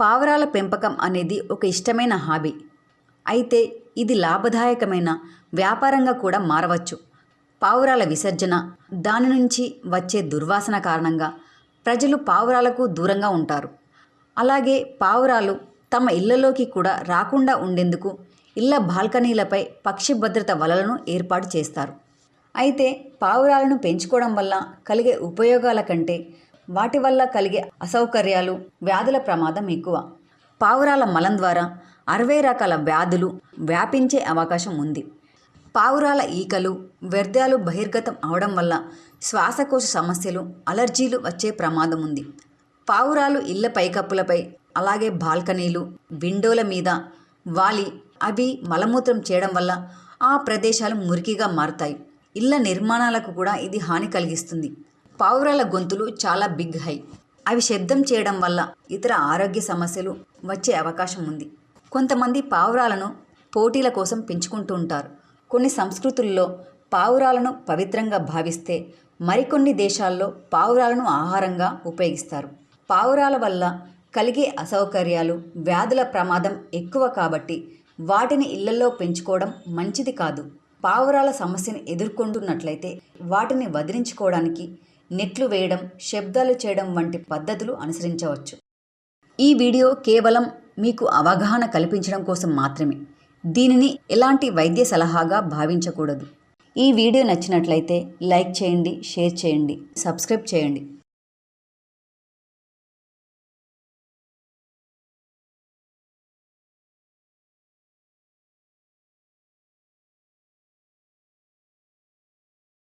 పావురాల పెంపకం అనేది ఒక ఇష్టమైన హాబీ. అయితే ఇది లాభదాయకమైన వ్యాపారంగా కూడా మారవచ్చు. పావురాల విసర్జన దాని నుంచి వచ్చే దుర్వాసన కారణంగా ప్రజలు పావురాలకు దూరంగా ఉంటారు. అలాగే పావురాలు తమ ఇళ్ళలోకి కూడా రాకుండా ఉండేందుకు ఇళ్ళ బాల్కనీలపై పక్షి భద్రత వలలను ఏర్పాటు చేస్తారు. అయితే పావురాలను పెంచుకోవడం వల్ల కలిగే ఉపయోగాల కంటే వాటి వల్ల కలిగే అసౌకర్యాలు వ్యాధుల ప్రమాదం ఎక్కువ. పావురాల మలం ద్వారా అరవై రకాల వ్యాధులు వ్యాపించే అవకాశం ఉంది. పావురాల ఈకలు వ్యర్థాలు బహిర్గతం అవడం వల్ల శ్వాసకోశ సమస్యలు అలర్జీలు వచ్చే ప్రమాదం ఉంది. పావురాలు ఇళ్ళ పైకప్పులపై అలాగే బాల్కనీలు విండోల మీద వాలి అవి మలమూత్రం చేయడం వల్ల ఆ ప్రదేశాలు మురికిగా మారుతాయి. ఇళ్ళ నిర్మాణాలకు కూడా ఇది హాని కలిగిస్తుంది. పావురాల గొంతులు చాలా బిగ్ హై. అవి శబ్దం చేయడం వల్ల ఇతర ఆరోగ్య సమస్యలు వచ్చే అవకాశం ఉంది. కొంతమంది పావురాలను పోటీల కోసం పెంచుకుంటూ ఉంటారు. కొన్ని సంస్కృతుల్లో పావురాలను పవిత్రంగా భావిస్తే మరికొన్ని దేశాల్లో పావురాలను ఆహారంగా ఉపయోగిస్తారు. పావురాల వల్ల కలిగే అసౌకర్యాలు వ్యాధుల ప్రమాదం ఎక్కువ కాబట్టి వాటిని ఇళ్ళలో పెంచుకోవడం మంచిది కాదు. పావురాల సమస్యను ఎదుర్కొంటున్నట్లయితే వాటిని వదిలించుకోవడానికి నెట్లు వేయడం శబ్దాలు చేయడం వంటి పద్ధతులు అనుసరించవచ్చు. ఈ వీడియో కేవలం మీకు అవగాహన కల్పించడం కోసం మాత్రమే. దీనిని ఎలాంటి వైద్య సలహాగా భావించకూడదు. ఈ వీడియో నచ్చినట్లయితే లైక్ చేయండి షేర్ చేయండి సబ్స్క్రైబ్ చేయండి.